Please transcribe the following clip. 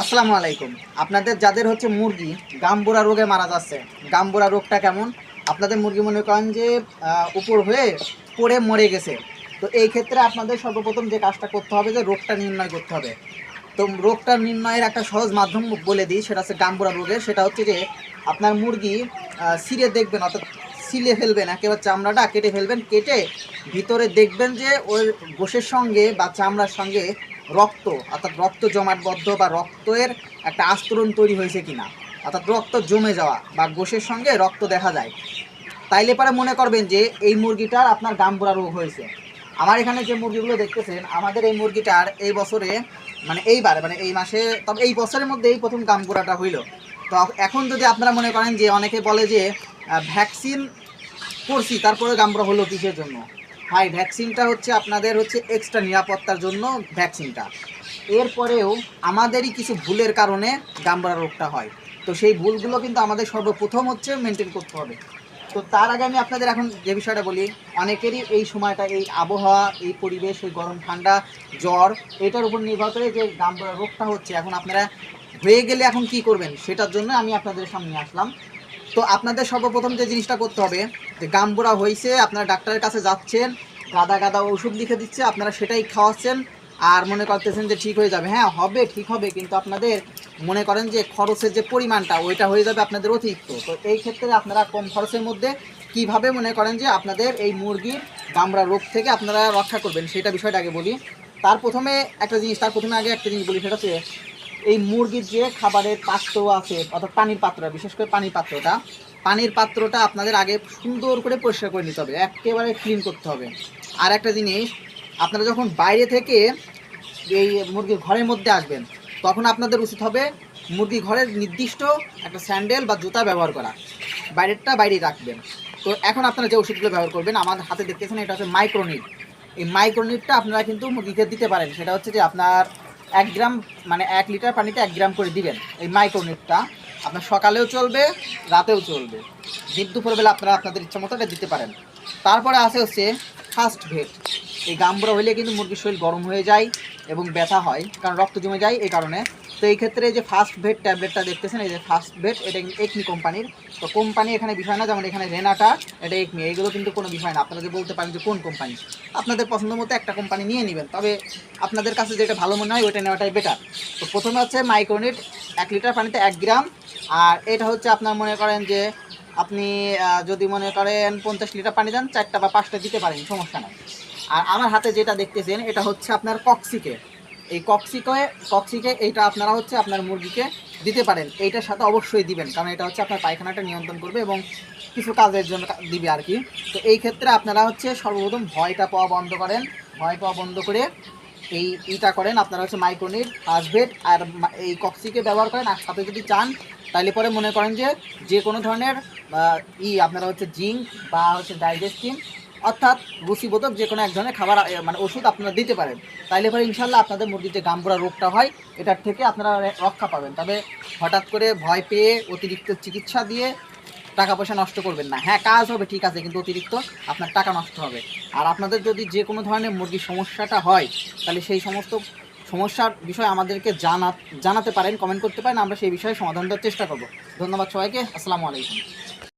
আসসালামু আলাইকুম। আপনাদের যাদের হচ্ছে মুরগি গাম্বুরা রোগে মারা যাচ্ছে, গাম্বুরা রোগটা কেমন? আপনাদের মুরগি মনে করেন যে উপর হয়ে পড়ে মরে গেছে। তো এই ক্ষেত্রে আপনাদের সর্বপ্রথম যে কাজটা করতে হবে যে, রোগটা নির্ণয় করতে হবে। তো রোগটা নির্ণয়ের একটা সহজ মাধ্যম বলে দিই, সেটা হচ্ছে গাম্বুরা রোগের। সেটা হচ্ছে যে, আপনার মুরগি সিরে দেখবেন, অর্থাৎ সিলে ফেলবেন, একেবারে চামড়াটা কেটে ফেলবেন, কেটে ভিতরে দেখবেন যে, ওই গোশের সঙ্গে বা চামড়ার সঙ্গে রক্ত, অর্থাৎ রক্ত জমাটবদ্ধ বা রক্তের একটা আস্তরণ তৈরি হয়েছে কিনা, অর্থাৎ রক্ত জমে যাওয়া বা গোশের সঙ্গে রক্ত দেখা যায়। তাইলে পরে মনে করবেন যে এই মুরগিটার আপনার গাম্বুরা রোগ হয়েছে। আমার এখানে যে মুরগিগুলো দেখতেছেন, আমাদের এই মুরগিটার এই বছরে মানে এইবার মানে এই মাসে, তবে এই বছরের মধ্যে এই প্রথম গাম্বুরাটা হইল। তো এখন যদি আপনারা মনে করেন যে অনেকে বলে যে ভ্যাকসিন করছি তারপরে গাম্বুরা হলো কিসের জন্য? ভাই ভ্যাকসিনটা হচ্ছে আপনাদের হচ্ছে এক্সট্রা নিরাপত্তার জন্য ভ্যাকসিনটা। এরপরেও আমাদেরই কিছু ভুলের কারণে গাম্বরা রোগটা হয়। তো সেই ভুলগুলো কিন্তু আমাদের সর্বপ্রথম হচ্ছে মেনটেন করতে হবে। তো তার আগে আমি আপনাদের এখন যে বিষয়টা বলি, অনেকেরই এই সময়টা এই আবহাওয়া, এই পরিবেশ, এই গরম, ঠান্ডা, জ্বর, এটার উপর নির্ভর করে যে গাম্বরা রোগটা হচ্ছে। এখন আপনারা হয়ে গেলে এখন কি করবেন, সেটার জন্য আমি আপনাদের সামনে আসলাম। তো আপনাদের সর্বপ্রথম যে জিনিসটা করতে হবে, যে গাম্বুরা হয়েছে আপনারা ডাক্তারের কাছে যাচ্ছেন, গাদা গাদা ওষুধ লিখে দিচ্ছে, আপনারা সেটাই খাওয়াচ্ছেন, আর মনে করতেছেন যে ঠিক হয়ে যাবে। হ্যাঁ হবে, ঠিক হবে, কিন্তু আপনাদের মনে করেন যে খরচের যে পরিমাণটা, ওইটা হয়ে যাবে আপনাদের অতিরিক্ত। তো এই ক্ষেত্রে আপনারা কম খরচের মধ্যে কীভাবে মনে করেন যে আপনাদের এই মুরগির গামড়া রোগ থেকে আপনারা রক্ষা করবেন, সেটা বিষয়টা আগে বলি। তার প্রথমে একটা জিনিস, তার প্রথমে আগে একটা জিনিস বলি, সেটা হচ্ছে এই মুরগির যে খাবারের পাত্র আছে, অর্থাৎ পানির পাত্র, বিশেষ করে পানির পাত্রটা পানির পাত্রটা আপনাদের আগে সুন্দর করে পরিষ্কার করে নিতে হবে, একেবারে ক্লিন করতে হবে। আর একটা জিনিস, আপনারা যখন বাইরে থেকে এই মুরগির ঘরের মধ্যে আসবেন, তখন আপনাদের উচিত হবে মুরগি ঘরের নির্দিষ্ট একটা স্যান্ডেল বা জুতা ব্যবহার করা। বাইরেরটা বাইরেই রাখবেন। তো এখন আপনারা যে ওষুধগুলো ব্যবহার করবেন আমাদের হাতে দেখতেছেন এটা হচ্ছে মাইক্রোনিট এই মাইক্রোনিটটা আপনারা কিন্তু মুরগিকে দিতে পারেন। সেটা হচ্ছে যে আপনার এক গ্রাম মানে এক লিটার পানিতে এক গ্রাম করে দিবেন। এই মাইক্রোনিটটা আপনার সকালেও চলবে, রাতেও চলবে। দিন দুপুরবেলা আপনারা আপনাদের ইচ্ছা মতো দিতে পারেন। তারপরে আছে হচ্ছে ফার্স্ট ভেট। এই গামবুড়া হইলে কিন্তু মুরগির শরীর গরম হয়ে যায় এবং ব্যথা হয়, কারণ রক্ত জমে যায়, এই কারণে তো এই ক্ষেত্রে যে ফার্স্ট ভেট ট্যাবলেটটা দেখতেছেন, এই যে ফার্স্ট ভেট এটা একমি কোম্পানির। তো কোম্পানি এখানে বিষয় না, যেমন এখানে রেনাটা এটা একমি। এইগুলো কিন্তু কোনো বিষয় না। আপনারা বলতে পারেন যে কোন কোম্পানি? আপনাদের পছন্দ মতো একটা কোম্পানি নিয়ে নেবেন। তবে আপনাদের কাছে যেটা ভালো মনে হয়, ওইটা নেওয়াটাই বেটার তো প্রথমে হচ্ছে মাইক্রোনিট এক লিটার পানিতে এক গ্রাম। আর এটা হচ্ছে আপনার মনে করেন যে আপনি যদি মনে করেন পঞ্চাশ লিটার পানি দেন, চারটা বা পাঁচটা দিতে পারেন, সমস্যা নাই। আর আমার হাতে যেটা দেখতেছেন, এটা হচ্ছে আপনার কক্সিকে এই কক্সিকে কক্সিকে এইটা আপনারা হচ্ছে আপনার মুরগিকে দিতে পারেন। এইটার সাথে অবশ্যই দিবেন, কারণ এটা হচ্ছে আপনার পায়খানাটা নিয়ন্ত্রণ করবে এবং কিছু কাজের জন্য দিবে আর কি। তো এই ক্ষেত্রে আপনারা হচ্ছে সর্বপ্রথম ভয়টা পাওয়া বন্ধ করেন, ভয় পাওয়া বন্ধ করে এই ইটা করেন। আপনারা হচ্ছে মাইক্রোনিট হাসবেট আর এই কক্সিকে ব্যবহার করেন। আর সাথে যদি চান তাহলে পরে মনে করেন যে যে কোনো ধরনের ই আপনারা হচ্ছে জিঙ্ক বা হচ্ছে ডাইজেস্টিন অর্থাৎ রুচিবোধক যে কোনো এক ধরনের খাবার মানে ওষুধ আপনারা দিতে পারেন। তাইলে পরে ইনশাল্লাহ আপনাদের মুরগির যে গাম্বুরা রোগটা হয়, এটার থেকে আপনারা রক্ষা পাবেন। তবে হঠাৎ করে ভয় পেয়ে অতিরিক্ত চিকিৎসা দিয়ে টাকা পয়সা নষ্ট করবেন না। হ্যাঁ কাজ হবে, ঠিক আছে, কিন্তু অতিরিক্ত আপনার টাকা নষ্ট হবে। আর আপনাদের যদি যে কোনো ধরনের মুরগির সমস্যাটা হয়, তাহলে সেই সমস্ত সমস্যার বিষয়ে আমাদেরকে জানা, জানাতে পারেন, কমেন্ট করতে পারেন, আমরা সেই বিষয়ে সমাধান দেওয়ার চেষ্টা করব। ধন্যবাদ সবাইকে, আসসালামু আলাইকুম।